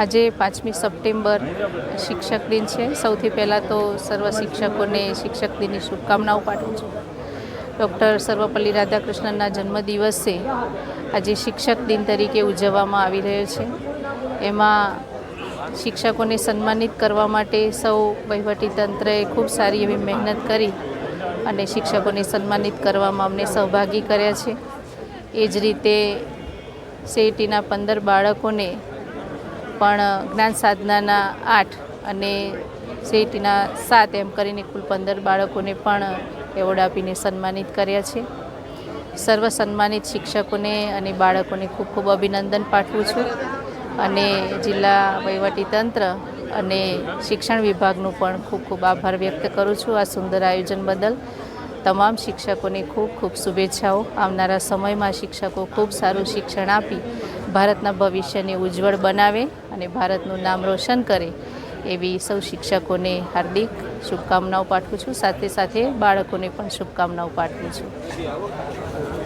આજે પાંચમી સપ્ટેમ્બર શિક્ષક દિન છે. સૌથી પહેલાં તો સર્વ શિક્ષકોને શિક્ષક દિનની શુભકામનાઓ પાઠવું છું. ડૉક્ટર સર્વપલ્લી રાધાકૃષ્ણનના જન્મદિવસે આજે શિક્ષક દિન તરીકે ઉજવવામાં આવી રહ્યો છે. એમાં શિક્ષકોને સન્માનિત કરવા માટે સૌ વહીવટીતંત્રએ ખૂબ સારી એવી મહેનત કરી અને શિક્ષકોને સન્માનિત કરવામાં અમને સહભાગી કર્યા છે. એ જ રીતે સેટીના પંદર બાળકોને પણ જ્ઞાન સાધનાના આઠ અને સીઈટીના સાત એમ કરીને કુલ પંદર બાળકોને પણ એવોર્ડ આપીને સન્માનિત કર્યા છે. સર્વ સન્માનિત શિક્ષકોને અને બાળકોને ખૂબ ખૂબ અભિનંદન પાઠવું છું. અને જિલ્લા વહીવટીતંત્ર અને શિક્ષણ વિભાગનું પણ ખૂબ ખૂબ આભાર વ્યક્ત કરું છું આ સુંદર આયોજન બદલ. તમામ શિક્ષકોને ખૂબ ખૂબ શુભેચ્છાઓ. આવનારા સમયમાં શિક્ષકો ખૂબ સારું શિક્ષણ આપી ભારતના ભવિષ્યને ઉજ્જવળ બનાવે અને ભારતનું નામ રોશન કરે એવી સૌ શિક્ષકોને હાર્દિક શુભકામનાઓ પાઠવું છું. સાથે સાથે બાળકોને પણ શુભકામનાઓ પાઠવું છું.